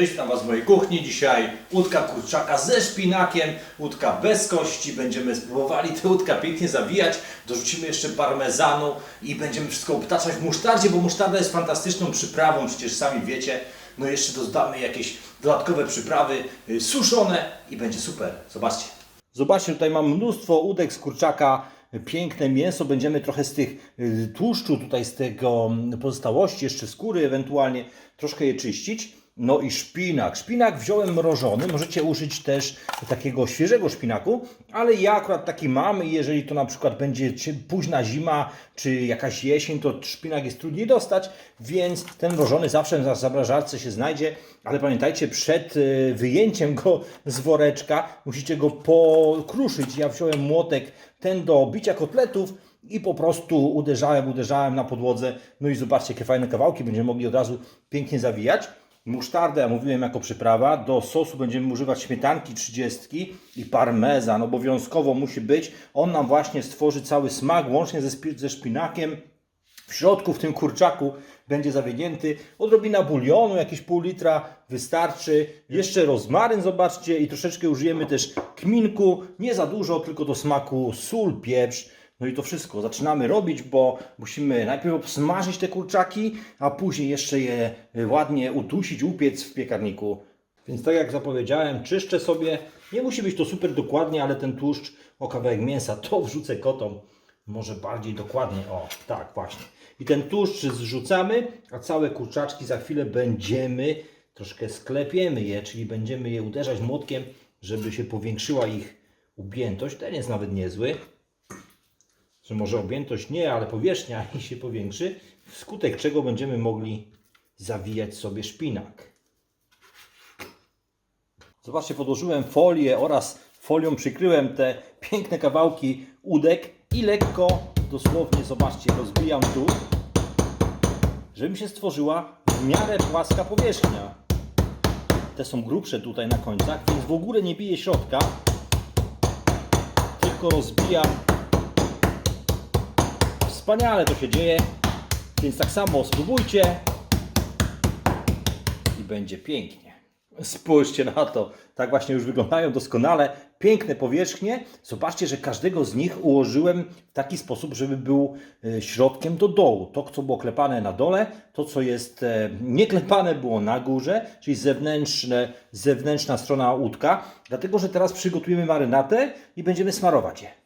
Cześć, witam Was w mojej kuchni. Dzisiaj łódka kurczaka ze szpinakiem, łódka bez kości. Będziemy spróbowali tę łódkę pięknie zawijać. Dorzucimy jeszcze parmezanu i będziemy wszystko obtaczać w musztardzie, bo musztarda jest fantastyczną przyprawą, przecież sami wiecie. No jeszcze dodamy jakieś dodatkowe przyprawy y, suszone i będzie super. Zobaczcie. Zobaczcie, tutaj mam mnóstwo łódek z kurczaka, piękne mięso. Będziemy trochę z tych y, tłuszczu, tutaj z tego mm, pozostałości, jeszcze skóry ewentualnie, troszkę je czyścić. No i szpinak. Szpinak wziąłem mrożony. Możecie użyć też takiego świeżego szpinaku, ale ja akurat taki mam i jeżeli to na przykład będzie późna zima czy jakaś jesień, to szpinak jest trudniej dostać, więc ten mrożony zawsze na zamrażarce się znajdzie, ale pamiętajcie, przed y, wyjęciem go z woreczka musicie go pokruszyć. Ja wziąłem młotek ten do bicia kotletów i po prostu uderzałem, uderzałem na podłodze. No i zobaczcie, jakie fajne kawałki będziemy mogli od razu pięknie zawijać. Musztardę, ja mówiłem, jako przyprawa. Do sosu będziemy używać śmietanki 30 i parmezan. Obowiązkowo musi być. On nam właśnie stworzy cały smak, łącznie ze, ze szpinakiem. W środku, w tym kurczaku, będzie zawinięty. Odrobina bulionu, jakieś pół litra wystarczy. Jeszcze rozmaryn, zobaczcie, i troszeczkę użyjemy też kminku. Nie za dużo, tylko do smaku sól, pieprz. No i to wszystko zaczynamy robić, bo musimy najpierw obsmażyć te kurczaki, a później jeszcze je y, ładnie udusić, upiec w piekarniku. Więc tak jak zapowiedziałem, czyszczę sobie. Nie musi być to super dokładnie, ale ten tłuszcz o kawałek mięsa to wrzucę kotom. Może bardziej dokładnie. O, tak, właśnie. I ten tłuszcz zrzucamy, a całe kurczaczki za chwilę będziemy troszkę sklepiemy je, czyli będziemy je uderzać młotkiem, żeby się powiększyła ich objętość. Ten jest nawet niezły że może objętość nie, ale powierzchnia się powiększy, wskutek czego będziemy mogli zawijać sobie szpinak. Zobaczcie, podłożyłem folię oraz folią przykryłem te piękne kawałki udek i lekko, dosłownie, zobaczcie, rozbijam tu, żeby mi się stworzyła w miarę płaska powierzchnia. Te są grubsze tutaj na końcach, więc w ogóle nie bije środka, tylko rozbijam Wspaniale to się dzieje, więc tak samo spróbujcie i będzie pięknie. Spójrzcie na to, tak właśnie już wyglądają doskonale, piękne powierzchnie. Zobaczcie, że każdego z nich ułożyłem w taki sposób, żeby był e, środkiem do dołu. To, co było klepane na dole, to, co jest e, nieklepane było na górze, czyli zewnętrzne, zewnętrzna strona łódka, dlatego, że teraz przygotujemy marynatę i będziemy smarować je.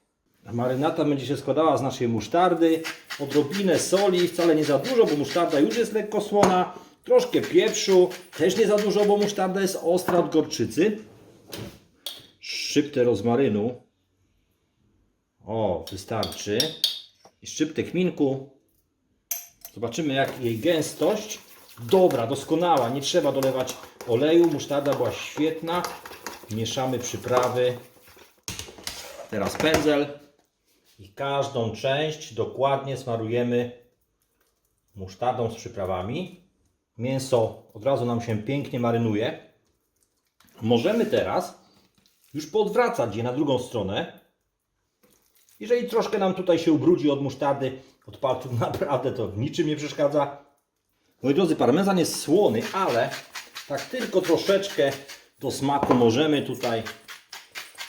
Marynata będzie się składała z naszej musztardy, odrobinę soli, wcale nie za dużo, bo musztarda już jest lekko słona, troszkę pieprzu, też nie za dużo, bo musztarda jest ostra od gorczycy, szczyptę rozmarynu, o, wystarczy, i szczyptę kminku, zobaczymy jak jej gęstość, dobra, doskonała, nie trzeba dolewać oleju, musztarda była świetna, mieszamy przyprawy, Teraz pędzel i każdą część dokładnie smarujemy musztardą z przyprawami. Mięso od razu nam się pięknie marynuje. Możemy teraz już podwracać je na drugą stronę. Jeżeli troszkę nam tutaj się ubrudzi od musztardy, od palców, naprawdę to niczym nie przeszkadza. Moi drodzy, parmezan jest słony, ale tak tylko troszeczkę do smaku możemy tutaj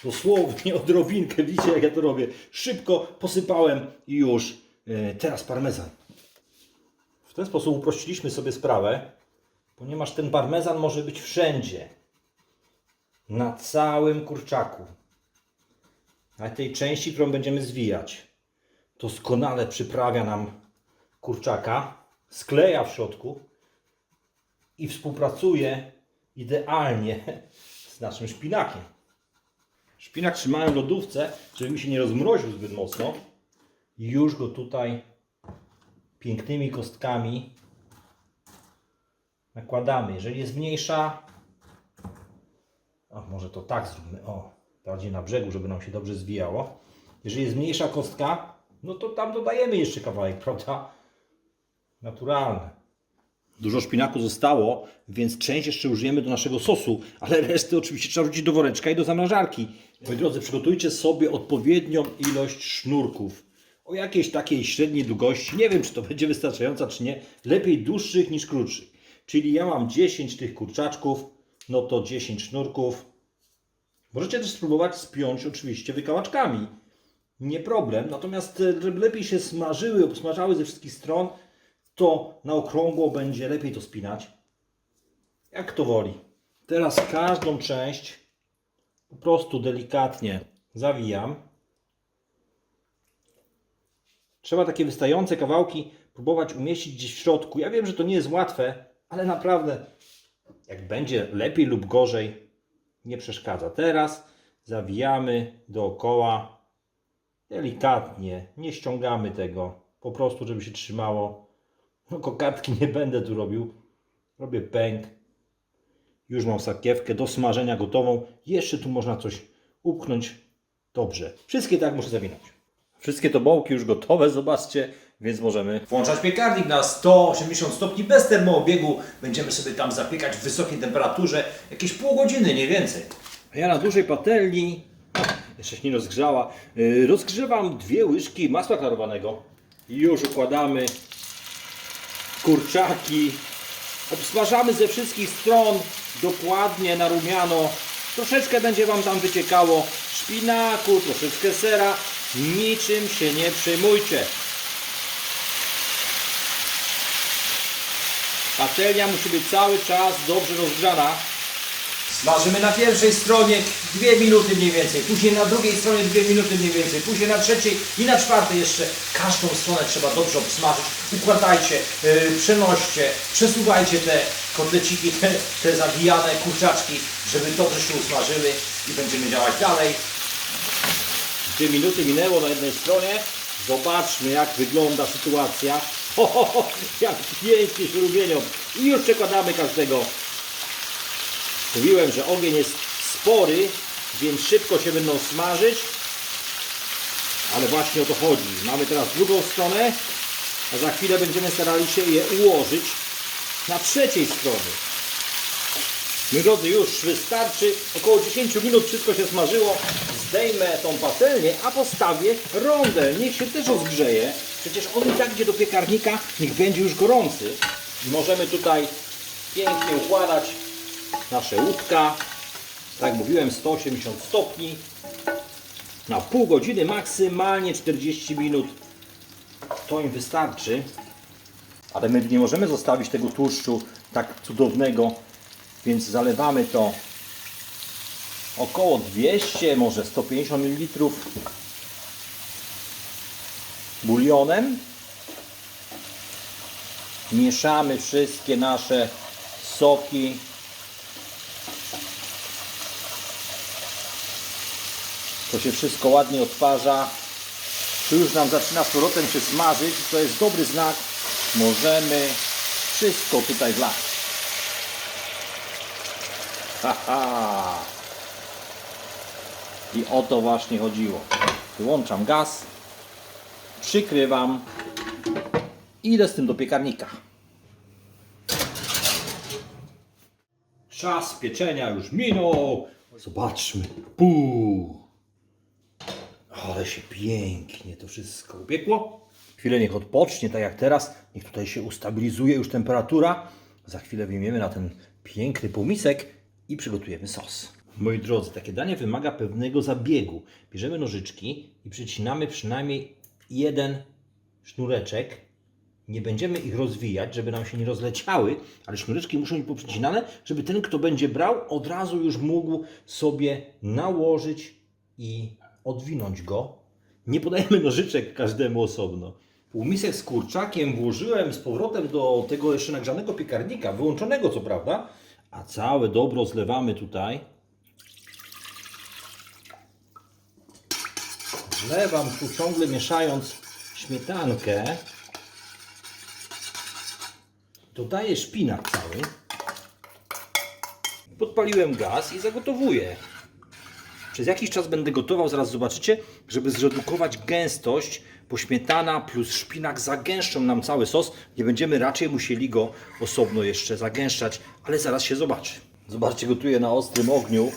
dosłownie odrobinkę, widzicie jak ja to robię. Szybko posypałem i już. E, Teraz parmezan. W ten sposób uprościliśmy sobie sprawę, ponieważ ten parmezan może być wszędzie. Na całym kurczaku. Na tej części, którą będziemy zwijać. Doskonale przyprawia nam kurczaka, skleja w środku i współpracuje idealnie z naszym szpinakiem. Szpinak trzymałem w lodówce, żeby mi się nie rozmroził zbyt mocno. Już go tutaj pięknymi kostkami nakładamy. Jeżeli jest mniejsza, o, może to tak zróbmy, o, bardziej na brzegu, żeby nam się dobrze zwijało. Jeżeli jest mniejsza kostka, no to tam dodajemy jeszcze kawałek, prawda? Naturalne. Dużo szpinaku zostało, więc część jeszcze użyjemy do naszego sosu, ale resztę oczywiście trzeba wrzucić do woreczka i do zamrażarki. Moi drodzy, przygotujcie sobie odpowiednią ilość sznurków. O jakiejś takiej średniej długości. Nie wiem, czy to będzie wystarczająca, czy nie. Lepiej dłuższych niż krótszych. Czyli ja mam 10 tych kurczaczków. no to 10 sznurków. Możecie też spróbować spiąć oczywiście wykałaczkami. Nie problem. Natomiast e, lepiej się smażyły, obsmażały ze wszystkich stron, to na okrągło będzie lepiej to spinać. Jak kto woli. Teraz każdą część po prostu delikatnie zawijam. Trzeba takie wystające kawałki próbować umieścić gdzieś w środku. Ja wiem, że to nie jest łatwe, ale naprawdę jak będzie lepiej lub gorzej, nie przeszkadza. Teraz zawijamy dookoła delikatnie, nie ściągamy tego, po prostu żeby się trzymało. No kokardki nie będę tu robił. Robię pęk. Już mam sakiewkę do smażenia gotową. Jeszcze tu można coś upchnąć. Dobrze. Wszystkie tak muszę zawinąć. Wszystkie to bołki już gotowe, zobaczcie, więc możemy Włączać piekarnik na 180 stopni bez termoobiegu. Będziemy sobie tam zapiekać w wysokiej temperaturze jakieś pół godziny, nie więcej. A ja na dużej patelni, jeszcze się nie rozgrzała, yy, rozgrzewam dwie łyżki masła klarowanego. Już układamy kurczaki. Obsmażamy ze wszystkich stron dokładnie na rumiano. Troszeczkę będzie Wam tam wyciekało szpinaku, troszeczkę sera. Niczym się nie przejmujcie. Patelnia musi być cały czas dobrze rozgrzana. Smażymy na pierwszej stronie 2 minuty mniej więcej, później na drugiej stronie 2 minuty mniej więcej, później na trzeciej i na czwartej jeszcze. Każdą stronę trzeba dobrze obsmażyć. Układajcie, yy, przenoście, przesuwajcie te kotleciki, te, te zawijane kurczaczki, żeby dobrze się usmażyły i będziemy działać dalej. Dwie minuty minęło na jednej stronie. Zobaczmy, jak wygląda sytuacja. Ho, ho, ho, jak pięknie się rumienią. I już przekładamy każdego. Mówiłem, że ogień jest spory, więc szybko się będą smażyć. Ale właśnie o to chodzi. Mamy teraz drugą stronę, a za chwilę będziemy starali się je ułożyć na trzeciej stronie. Moi drodzy, już wystarczy. Około 10 minut wszystko się smażyło. Zdejmę tą patelnię, a postawię rondel. Niech się też rozgrzeje. Przecież on i tak idzie do piekarnika, niech będzie już gorący. Możemy tutaj pięknie układać nasze łódka. Tak jak mówiłem, 180 stopni. Na pół godziny, maksymalnie 40 minut. To im wystarczy. Ale my nie możemy zostawić tego tłuszczu tak cudownego, więc zalewamy to około 200, może 150 ml bulionem. Mieszamy wszystkie nasze soki. To się wszystko ładnie odparza. Tu już nam zaczyna z powrotem się smażyć. To jest dobry znak. Możemy wszystko tutaj wlać. Haha. I o to właśnie chodziło. Wyłączam gaz, przykrywam i idę z tym do piekarnika. Czas pieczenia już minął. Zobaczmy. Puu. Ale się pięknie to wszystko upiekło. Chwilę niech odpocznie, tak jak teraz. Niech tutaj się ustabilizuje już temperatura. Za chwilę wyjmiemy na ten piękny półmisek i przygotujemy sos. Moi drodzy, takie danie wymaga pewnego zabiegu. Bierzemy nożyczki i przycinamy przynajmniej jeden sznureczek. Nie będziemy ich rozwijać, żeby nam się nie rozleciały, ale sznureczki muszą być poprzycinane, żeby ten, kto będzie brał, od razu już mógł sobie nałożyć i odwinąć go. Nie podajemy nożyczek każdemu osobno. Półmisek z kurczakiem włożyłem z powrotem do tego jeszcze nagrzanego piekarnika, wyłączonego co prawda, a całe dobro zlewamy tutaj. Zlewam tu ciągle mieszając śmietankę. Dodaję szpinak cały. Podpaliłem gaz i zagotowuję. Przez jakiś czas będę gotował, zaraz zobaczycie, żeby zredukować gęstość, bo śmietana plus szpinak zagęszczą nam cały sos. Nie będziemy raczej musieli go osobno jeszcze zagęszczać, ale zaraz się zobaczy. Zobaczcie, gotuję na ostrym ogniu.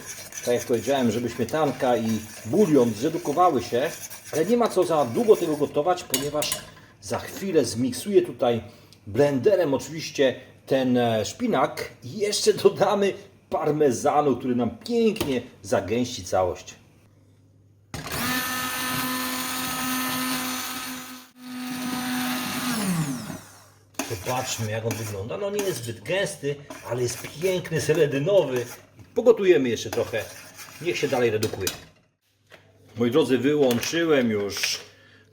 Tak jak powiedziałem, żeby śmietanka i bulion zredukowały się, ale nie ma co za długo tego gotować, ponieważ za chwilę zmiksuję tutaj blenderem oczywiście ten e, szpinak i jeszcze dodamy parmezanu, który nam pięknie zagęści całość. Zobaczmy jak on wygląda. No nie jest zbyt gęsty, ale jest piękny, seledynowy. Pogotujemy jeszcze trochę. Niech się dalej redukuje. Moi drodzy, wyłączyłem już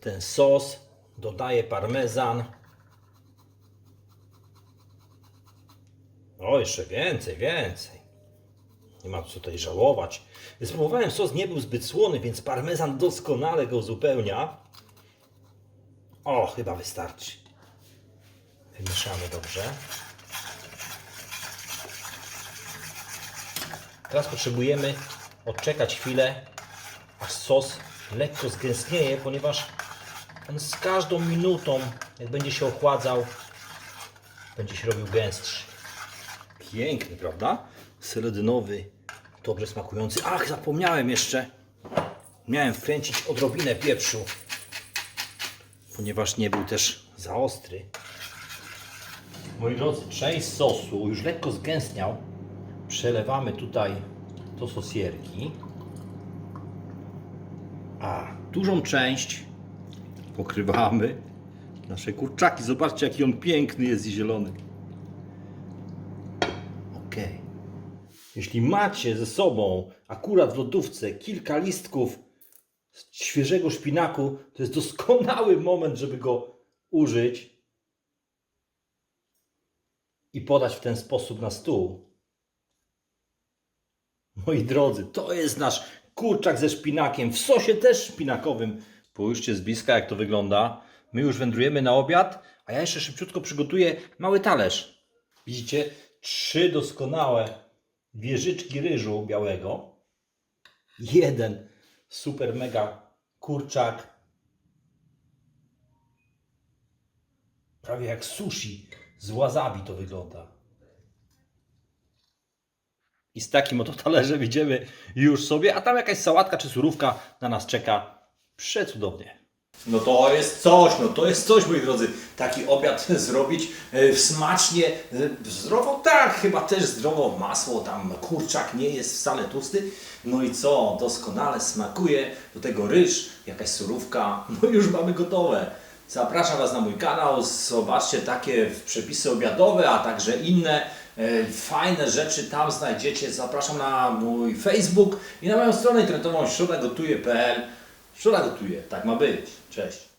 ten sos. Dodaję parmezan. O, jeszcze więcej, więcej. Nie ma co tutaj żałować. Spróbowałem, sos nie był zbyt słony, więc parmezan doskonale go uzupełnia. O, chyba wystarczy. Wymieszamy dobrze. Teraz potrzebujemy odczekać chwilę, aż sos lekko zgęstnieje, ponieważ on z każdą minutą, jak będzie się ochładzał, będzie się robił gęstszy. Piękny, prawda? Seledynowy, dobrze smakujący. Ach, zapomniałem jeszcze. Miałem wkręcić odrobinę pieprzu, ponieważ nie był też za ostry. Moi drodzy, część sosu już lekko zgęstniał. Przelewamy tutaj do sosierki. A dużą część pokrywamy nasze kurczaki. Zobaczcie, jaki on piękny jest i zielony. Ok. Jeśli macie ze sobą akurat w lodówce kilka listków świeżego szpinaku, to jest doskonały moment, żeby go użyć i podać w ten sposób na stół. Moi drodzy, to jest nasz kurczak ze szpinakiem, w sosie też szpinakowym. Spójrzcie z bliska, jak to wygląda. My już wędrujemy na obiad, a ja jeszcze szybciutko przygotuję mały talerz. Widzicie? Trzy doskonałe wieżyczki ryżu białego. Jeden super mega kurczak. Prawie jak sushi z wasabi to wygląda. I z takim oto talerzem idziemy już sobie, a tam jakaś sałatka czy surówka na nas czeka przecudownie. No to jest coś, no to jest coś, moi drodzy. Taki obiad zrobić e, smacznie, e, zdrowo, tak, chyba też zdrowo, masło, tam kurczak nie jest wcale tłusty. No i co, doskonale smakuje, do tego ryż, jakaś surówka, no już mamy gotowe. Zapraszam Was na mój kanał, zobaczcie takie przepisy obiadowe, a także inne e, fajne rzeczy tam znajdziecie. Zapraszam na mój Facebook i na moją stronę internetową środagotuje.pl Środa gotuje, tak ma być. Cześć.